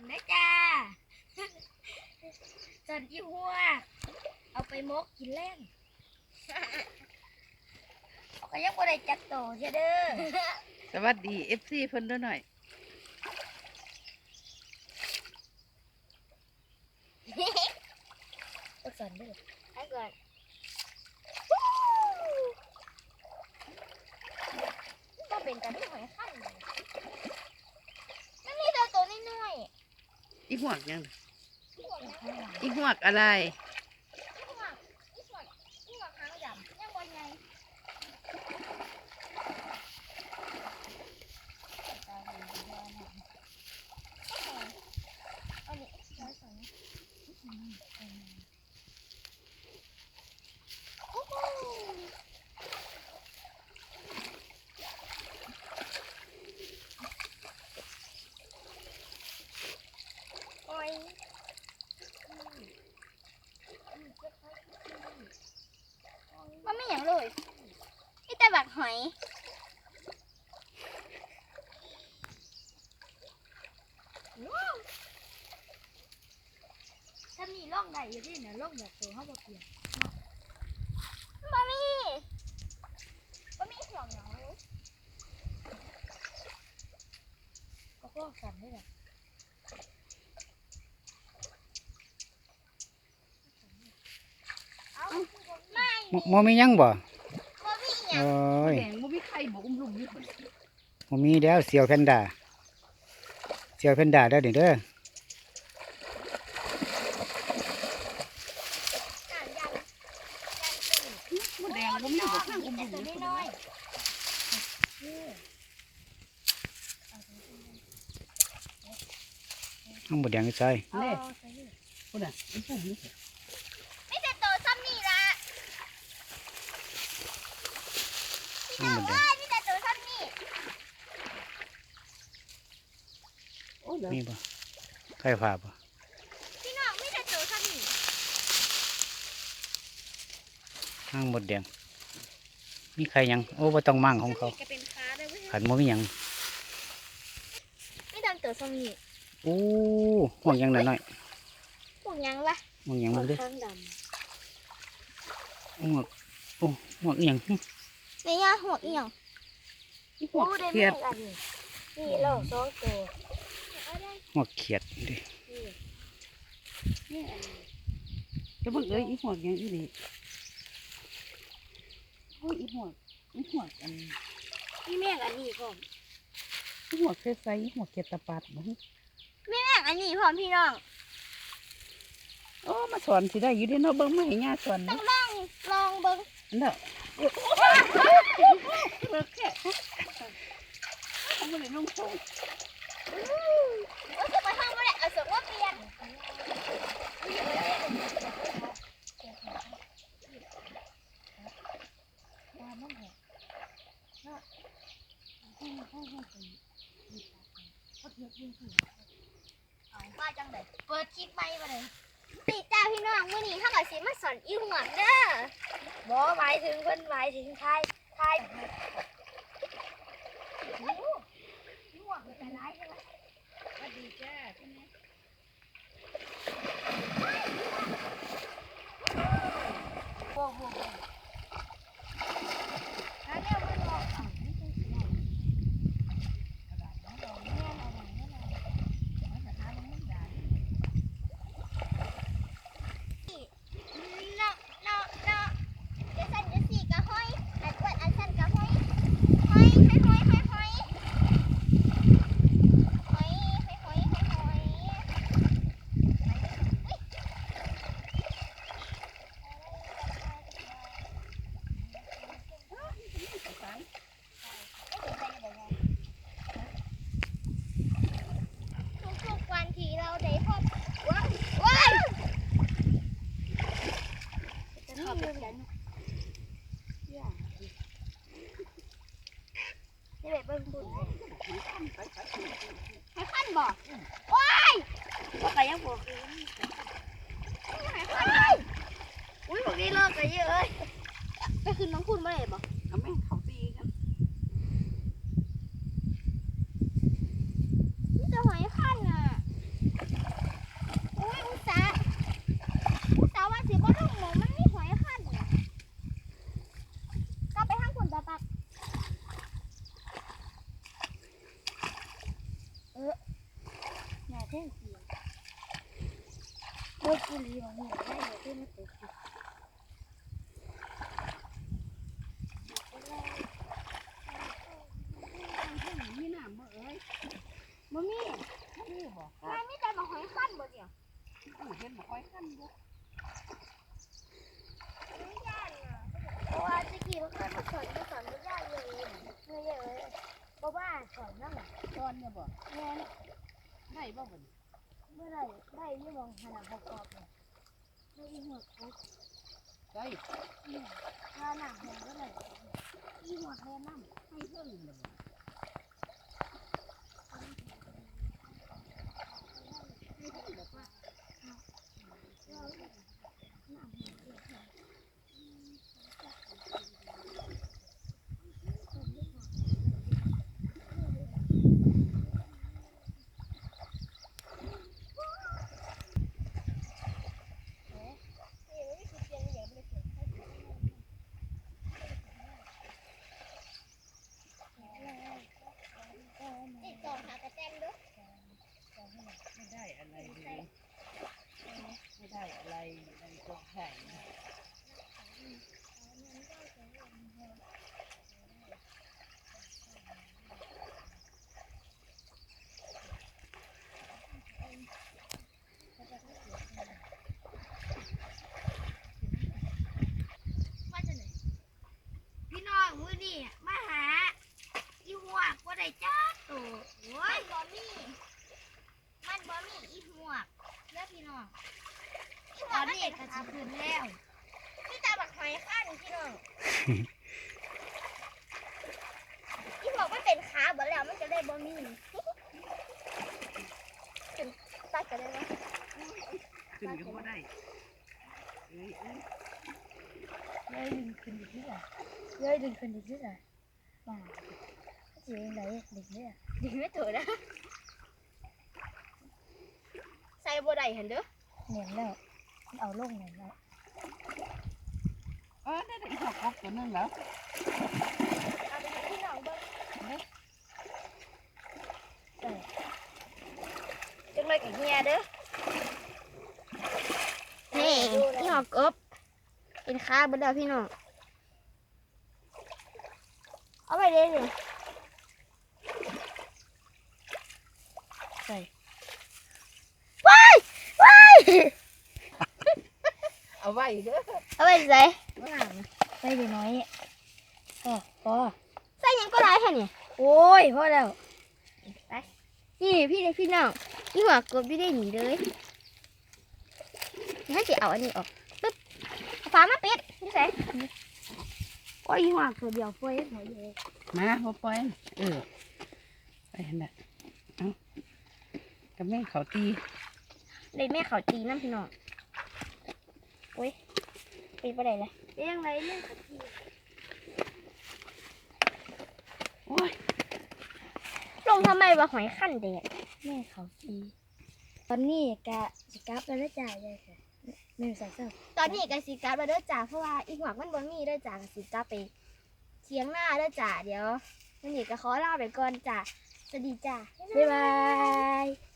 อนนะจ้าสอนยี่หัวเอาไปมกกินเล่นก็ยังบ่ได้จักโตเช่เด้อสวัสดีเอฟซีเพิ่นด้วยหน่อยก็สอนเด้อให้ก่อนก็เป็นกันที่หอยขั้นเลย อีหวกยังอีหวกอะไร หอย ถ้ามีร่องใดอยู่ที่เนี่ยร่องแบบตัวเขาบอกเปลี่ยนบะมี่บะมี่ห่วงเหรอก็พวกกันนี่แหละเอาไม่มมมีหยังบ่บะมี่อโอ้ ย่างยแดงบ่มีไข่บ่อุ้มลุมอยู่คนมมีแล้วเสียวแพนด้าเสียวแพนด้าเด้อนี่เด้ออ่านยันบ่แดงบ่มีบ่ข้างอุ้มแต่ลุมตัวอยู่คนน้อยข้างบดแดงใส่ๆเอาเน่ใส่นี่คนน่ะอีปุ่มนี่ไม่แต่ตัวซ้ำนี่ละ พี่ข้างน้องบดแดเอ้งยมีแต่ตัวซ้ำนี่โอ้ยมีบ่ไข่ผ้าบ่พี่น้องมีแต่ตัวซ้ำนี่ข้างบดแดงมีใครยัง โอ้บ่ต้องมั่งของเขาจะเป็นค้าได้เว้ยขันบ่มีหยังไม่แต่ตัวซ้ำนี่โอ้ห่วงหยังน้อยพวกยังวะๆห่วงหยังบ่เด้อข้างดห่วงโอ้ห่วงอีหยังำ ในย่าหัวอีหยังอีหวกได้เครียดแม่อันนี้นี่เราสองตัวเอาได้ห่วงเขียดดินี่จะเบิ่งเอ้ยอีหวกยังอีนี่โอ้ยอีหวกอีหวกอันนี่แม่งอันนี้พร้อมอีหวกใสๆอีหวกเกตตาปัดบ่แม่งอันนี้พร้อมพี่น้องโอ้มาสอนสิได้อยู่เด้เนาะเบิ่งมาให้ย่าสอนต้อเนาะงลองลองเบิ้งอันเด้อ เลิกแค่เอาบ่งโทงว่าจะไปห้องก็ได้เอาสมว่าเปลี่ยนว่าจังเลยเปิดคลิปไม่มาเลย ติจ้าพี่น้องมื่อนี้ถ้าเกิดสิมาสอนอีหัวเด้อบอหมายถึงเพิ่นหมายถึงทายทาย เลิกกันเยอะเลยไปคืนน้องคุณเมื่อไหร่บอก เอาแม่เขาตีกัน นี่จะหอยขั้นอะ แท่งเสียงโอ้ยกูรีว่าเนี่ยได้เลยที่ไม่ตก มีน้ำบ่เอ้ย บ่มี นี่บ่ นายมีแต่มาหอยขั้นบ่เดียว เห็นบ่ค่อยคันบ่ ไม่ยากอะเพราะว่าตะกี้มันเคยมาสอนมาสอนไม่ยากเลยไม่ยากเลยเพราะว่าสอนนั่นแหละ ต อนเนี่ยบ่แม่นได้บ่บ่เมื่อไหรได้ยี่มองขนาดประกอบเลยไม่ยี่หัวเขาได้ถ้าหนักหัวก็เลยยี่หัวแค่น้ำให้เพิ่นเลยบ่ ติดต่อหากระแตงด้วย ไม่ได้อะไรเลย ไม่ได้อะไรในกองไข่ว่าจะไหนพี่น้องมือนี่มาหาอีหัวกว่ได้จ้าตัวโอ้ยบอมี่มันบอมี่อีหัวกเด้อพี่น้อง ก็จะขึ้นแล้วพี่ตาบักหอยขั้นพี่น้องอีหัวกมันเป็นขาเบิดแล้วมันจะได้บอมี่เป็นตัดกันได้ไหมขึ้นก็บ่ได้เอ้ยเอ้ยเย้ยดึงขึ้นอีกนิดอะเย้ยดึงขึ้นอีกนิดอะมาเสียงไหนดึงเนี่ยดึงไม่ถูกนะใส่บัวใดเห็นเด้อเหนียนแล้ว เอาลงเหนียนแล้วเออได้ได้อีกกบตัวนึงแล้วเอาไปให้พี่น้องเบิ่งเออจังเลยกับเฮียเด้อนี่พี่หอกกบเป็นค้าเบดเดอพี่น้องเอาไปเลยเลยใส่ว้ายว้ายเอาไว้ เด้อเอาไปใส่ว่าใส่เดี๋ยวน้อยพอพอใส่หยังก็ได้แค่นี้โอ้ยพอแล้วไปนี่พี่เด็กพี่น้องพี่หัวกบพี่ได้หนีเลยให้สิเอาอันนี้ออกปึ๊บเอาฝามาปิดนี่ใส่โอ้ยหัวกบเดียวเฟ้ยหมดเลยมาบ่ปล่อยเออไปหั่นน่ะเอ้ากับแม่เขาตีเลยแม่เขาตีน้ำพี่น้อง โอ้ยปิดไปไหนเลยเป็นยังไงเรื่องเขาตีโอ้ยลงทำไมวะหอยขั้นแดดแม่เขาตีตอนนี้กะสิกลับแล้วนะจ่ายเลยค่ะไม่ใส่เสื้อตอนนี้กะสิกลับแล้วเด้อจ่าเพราะว่าอีกหวักมันบ่มีเด้อจ่ากะสิกลับไปเทียงหน้าเด้อจ่าเดี๋ยวมันนี่ก็ขอลาไปก่อนจ่าสวัสดีจ้า บ๊ายบาย